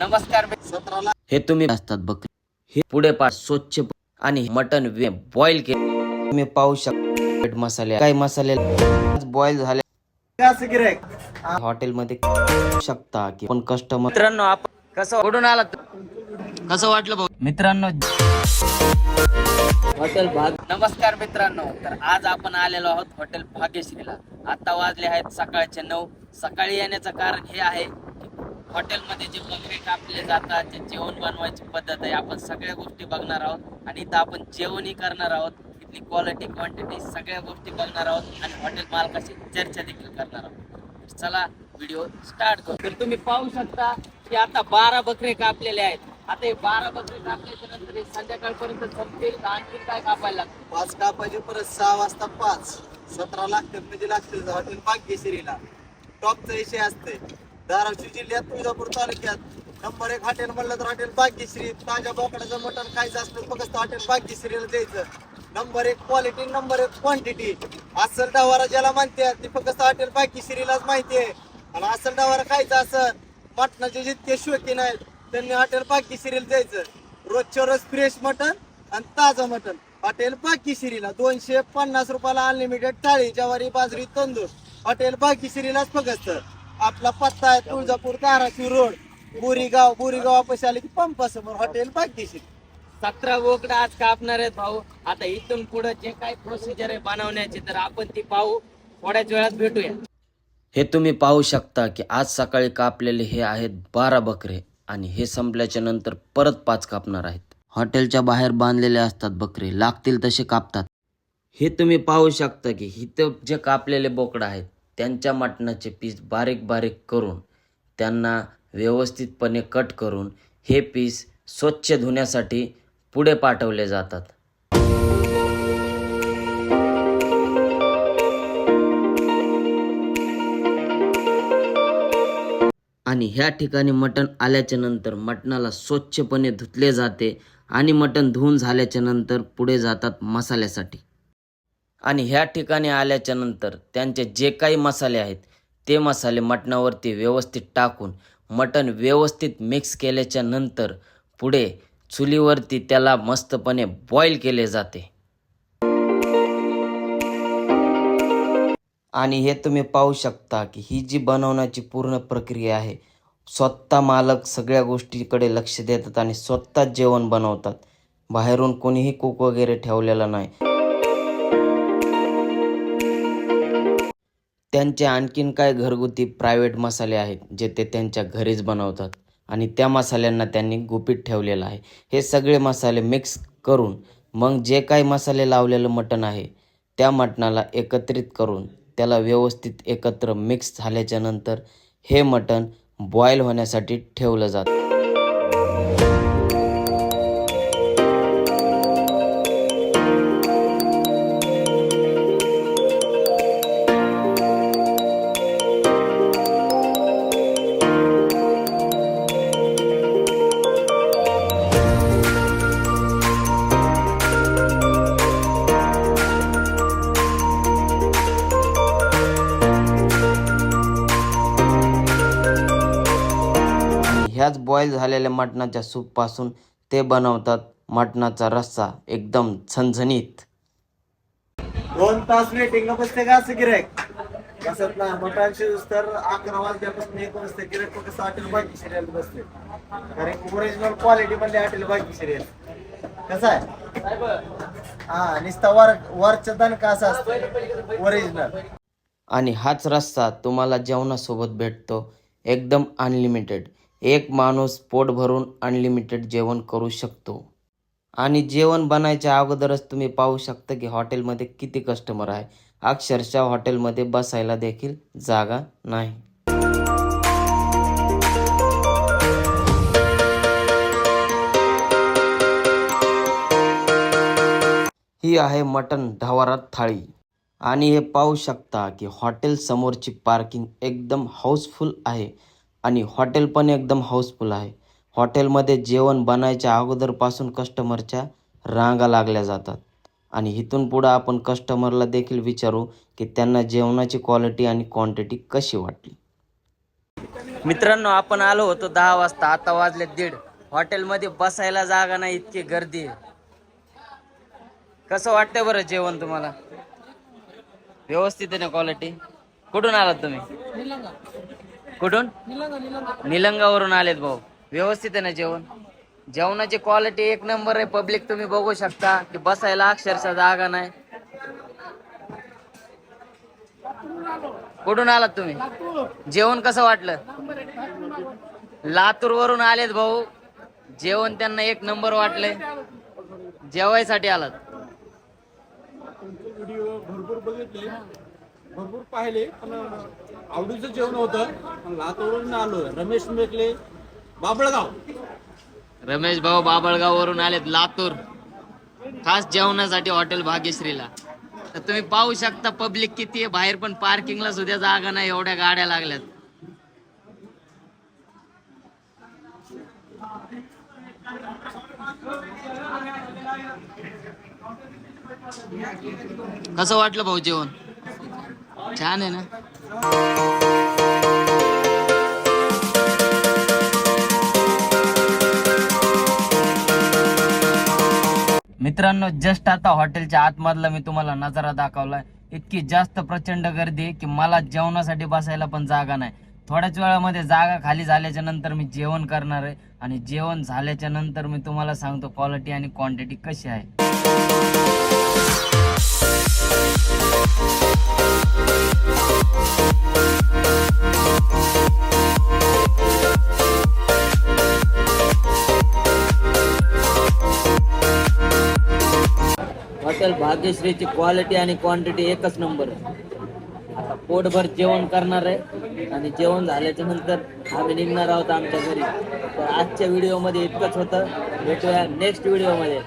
नमस्कार हे तुम्ही असतात बकरी. हे पुढे पाठ स्वच्छ आणि मटन बॉईल केले तुम्ही पाहू शकता मसाले. काही मसाले बॉईल झाले असं गिरायक हॉटेलमध्ये शकता की पण कस्टमर मित्रांनो आपण कसं कुठून आलात? कसं वाटलं भाऊ? मित्रांनो हॉटेल भाग नमस्कार मित्रांनो. तर आज आपण आलेलो आहोत हॉटेल भाग्यश्रीला. आता वाजले आहेत सकाळचे नऊ. सकाळी येण्याचं कारण हे आहे हॉटेलमध्ये जे बकरे कापले जातात जे जेवण बनवायची पद्धत आहे आपण सगळ्या गोष्टी बघणार आहोत. आणि इथं आपण जेवणही करणार आहोत. इथली क्वालिटी क्वांटिटी सगळ्या गोष्टी बघणार आहोत आणि हॉटेल मालकाशी चर्चा देखील करणार आहोत. चला व्हिडिओ स्टार्ट करू. तर तुम्ही पाहू शकता की आता बारा बकरे कापलेले आहेत. आता हे बारा बकरे कापल्याच्या नंतर हे संध्याकाळपर्यंत संपतील आणखी काय कापायला लागतं? पाच कापायचे परत सहा वाजता पाच. सतरा लागतात म्हणजे लागतील? हॉटेल भाग्यश्रीला. टॉपचा विषय असते धाराशिव जिल्ह्यात तुळजापूर तालुक्यात. नंबर एक हॉटेल म्हणलं तर हॉटेल भाग्यश्री. ताज्या बोकडाचं मटण खायचं असलं फक्त हॉटेल भाग्यश्रीला द्यायचं. नंबर एक क्वालिटी नंबर एक क्वांटिटी अस्सल डावारा ज्याला म्हणते ती फक्त हॉटेल भाग्यश्रीलाच माहिती आहे. आणि अस्सल डावारा खायचं असं मटणाचे जितके शौकीन आहेत त्यांनी हॉटेल भाग्यश्रीला द्यायचं. रोजच्या रोज फ्रेश मटण आणि ताजं मटण. हॉटेल भाग्यश्रीला दोनशे पन्नास रुपयाला अनलिमिटेड थाळी ज्वारी बाजरी तंदूर. हॉटेल भाग्यश्रीलाच फक्त. आपला पत्ता आहे तुळजापूर धाराशिव रोड. बोरीगाव बोरीगावापाशी आले की पंपा समोर हॉटेल बाकीशिरी सतरा बोकडा आज कापणार आहेत भाऊ. आता इथून पुढे जे काही प्रोसिजर आहे बनवण्याची तर आपण ती पाहू. थोड्याच वेळात भेटूया. हे तुम्ही पाहू शकता की आज सकाळी कापलेले हे आहेत बारा बकरे आणि हे संपल्याच्या नंतर परत पाच कापणार आहेत. हॉटेलच्या बाहेर बांधलेले असतात बकरे. लागतील तसे कापतात. हे तुम्ही पाहू शकता की इथं जे कापलेले बोकडं आहेत त्यांच्या मटणाचे पीस बारीक बारीक करून त्यांना व्यवस्थितपणे कट करून हे पीस स्वच्छ धुण्यासाठी पुढे पाठवले जातात. आणि ह्या ठिकाणी मटण आल्याच्यानंतर मटणाला स्वच्छपणे धुतले जाते आणि मटण धुवून झाल्याच्यानंतर पुढे जातात मसाल्यासाठी. आणि ह्या ठिकाणी आल्याच्यानंतर त्यांचे जे काही मसाले आहेत ते मसाले मटणावरती व्यवस्थित टाकून मटण व्यवस्थित मिक्स केल्याच्यानंतर पुढे चुलीवरती त्याला मस्तपणे बॉईल केले जाते. आणि हे तुम्ही पाहू शकता की ही जी बनवण्याची पूर्ण प्रक्रिया आहे स्वतः मालक सगळ्या गोष्टीकडे लक्ष देतात आणि स्वतः जेवण बनवतात. बाहेरून कोणीही कुक वगैरे ठेवलेला नाही. त्यांचे आणखीन काय घरगुती प्रायव्हेट मसाले आहेत जे ते त्यांच्या घरीच बनवतात. आणि त्या मसाल्यांना त्यांनी गुपित ठेवलेलं आहे. हे सगळे मसाले मिक्स करून मग जे काही मसाले लावलेलं मटण आहे त्या मटणाला एकत्रित करून त्याला व्यवस्थित एकत्र मिक्स झाल्याच्यानंतर हे मटण बॉईल होण्यासाठी ठेवलं जातं. बॉईल झालेल्या मटणाच्या सूपपासून ते बनवतात मटणाचा रस्सा एकदम झणझणीत. दोन तास वेटिंग बसते का असं गिरायक बसत ना मटण शिजूस तर अकरा वाजल्यापासून एक वाजता गिरायक फक्त हॉटेल बाकी सिरियल बसते. कारण ओरिजिनल क्वालिटी मध्ये हॉटेल बाकी सिरियल कसं आहे? हा नुसता वर वरचं दणका असं असतं ओरिजिनल आणि हाच रस्सा तुम्हाला जेवणासोबत भेटतो. एकदम अनलिमिटेड एक माणूस पोट भरून अनलिमिटेड जेवण करू शकतो. आणि जेवण बनायच्या अगोदरच तुम्ही पाहू शकता की हॉटेलमध्ये किती कस्टमर आहे. अक्षरशः हॉटेलमध्ये बसायला देखील जागा नाही. ही आहे मटन ढवारात थाळी. आणि हे पाहू शकता की हॉटेल समोरची पार्किंग एकदम हाऊसफुल आहे. आणि हॉटेल पण एकदम हाऊसफुल आहे. हॉटेलमध्ये जेवण बनायच्या अगोदरपासून कस्टमरच्या रांगा लागल्या जातात. आणि इथून पुढं आपण कस्टमरला देखील विचारू की त्यांना जेवणाची क्वालिटी आणि क्वांटिटी कशी वाटली. मित्रांनो आपण आलो होतो दहा वाजता. आता वाजले दीड. हॉटेलमध्ये बसायला जागा नाही इतकी गर्दी आहे. कसं वाटतंय बरं जेवण तुम्हाला? व्यवस्थित आहे ना क्वालिटी? कुठून आलात तुम्ही? कुठून? निलंगावरून आलेत भाऊ. व्यवस्थित आहे ना जेवण? जेवणाची क्वालिटी एक नंबर आहे. पब्लिक तुम्ही बघू शकता की बसायला अक्षरशः जागा नाही. कुठून आलात तुम्ही? जेवण कसं वाटलं? लातूर वरून आलेत भाऊ. जेवण त्यांना एक नंबर वाटलंय. जेवायसाठी आलात. व्हिडिओ भरपूर पाहिले पण आवडीचं जेवण होतं. पण लातूरून आलो रमेश मेकले बाबळगाव. रमेश भाऊ बाबळगाव वरून आलेत लातूर. खास जेवणासाठी हॉटेल भाग्यश्रीला. तर तुम्ही पाहू शकता पब्लिक किती आहे. बाहेर पण पार्किंगला सुद्धा जागा नाही एवढ्या गाड्या लागल्यात. कसं वाटलं भाऊ जेवण? छान आहे ना. मित्रांनो जस्ट आता हॉटेलच्या आतमधला मी तुम्हाला नजारा दाखवलाय. इतकी जास्त प्रचंड गर्दी आहे की मला जेवणासाठी बसायला पण जागा नाही. थोड्याच वेळामध्ये जागा खाली झाल्याच्यानंतर मी जेवण करणार आहे आणि जेवण झाल्याच्यानंतर मी तुम्हाला सांगतो क्वालिटी आणि क्वांटिटी कशी आहे. हॉटेल भाग्यश्रीची क्वालिटी आणि क्वांटिटी एकच नंबर आता पोटभर जेवण करणार आहे आणि जेवण झाल्याच्यानंतर आम्ही निघणार आहोत आमच्या घरी. तर आजच्या व्हिडिओमध्ये इतकंच होतं. भेटूया नेक्स्ट व्हिडिओमध्ये